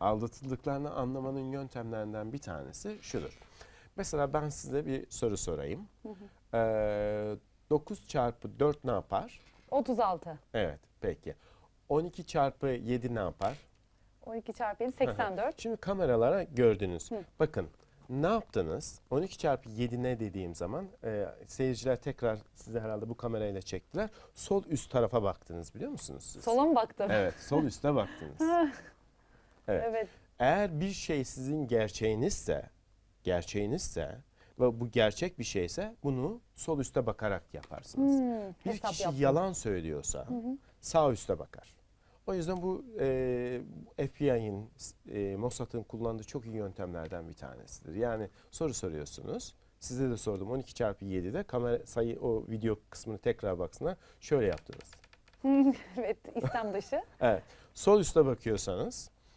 Aldatıldıklarını anlamanın yöntemlerinden bir tanesi şudur. Mesela ben size bir soru sorayım. Ee, 9 çarpı 4 ne yapar? 36. Evet peki. 12 çarpı 7 ne yapar? 12 çarpı 7 84. Şimdi kameralara gördünüz. Bakın ne yaptınız? 12 çarpı 7 ne dediğim zaman e, seyirciler tekrar sizi herhalde bu kamerayla çektiler. Sol üst tarafa baktınız biliyor musunuz siz? Sola mı baktım? Evet sol üste baktınız. Evet. Evet. Eğer bir şey sizin gerçeğinizse, gerçeğinizse ve bu gerçek bir şeyse bunu sol üste bakarak yaparsınız. Hmm, bir kişi yaptım. yalan söylüyorsa sağ üste bakar. O yüzden bu e, FBI'nin, e, Mossad'ın kullandığı çok iyi yöntemlerden bir tanesidir. Yani soru soruyorsunuz. Size de sordum 12 çarpı 7'de kamera sayı o video kısmını tekrar baksınlar. Şöyle yaptınız. evet istem dışı. Evet. Sol üste bakıyorsanız